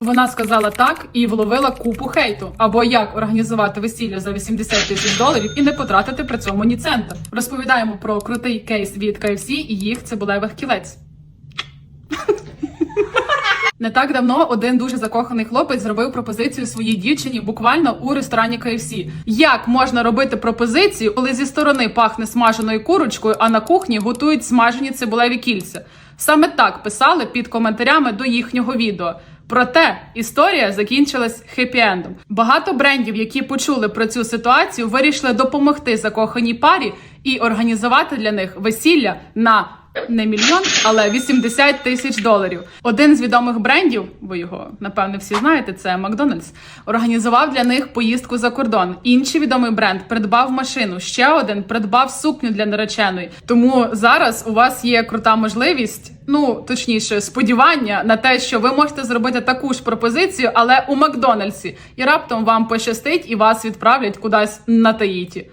Вона сказала так і вловила купу хейту. Або як організувати весілля за 80 тисяч доларів і не потратити при цьому ні цента. Розповідаємо про крутий кейс від KFC і їх цибулевих кілець. Не так давно один дуже закоханий хлопець зробив пропозицію своїй дівчині буквально у ресторані KFC. Як можна робити пропозицію, коли зі сторони пахне смаженою курочкою, а на кухні готують смажені цибулеві кільця? Саме так писали під коментарями до їхнього відео. Проте історія закінчилась хеппі-ендом. Багато брендів, які почули про цю ситуацію, вирішили допомогти закоханій парі і організувати для них весілля на не мільйон, але 80 тисяч доларів. Один з відомих брендів, ви його напевне всі знаєте, це Макдональдс, організував для них поїздку за кордон. Інший відомий бренд придбав машину. Ще один придбав сукню для нареченої. Тому зараз у вас є крута можливість. Ну точніше, сподівання на те, що ви можете зробити таку ж пропозицію, але у Макдональдсі, і раптом вам пощастить і вас відправлять кудись на Таїті.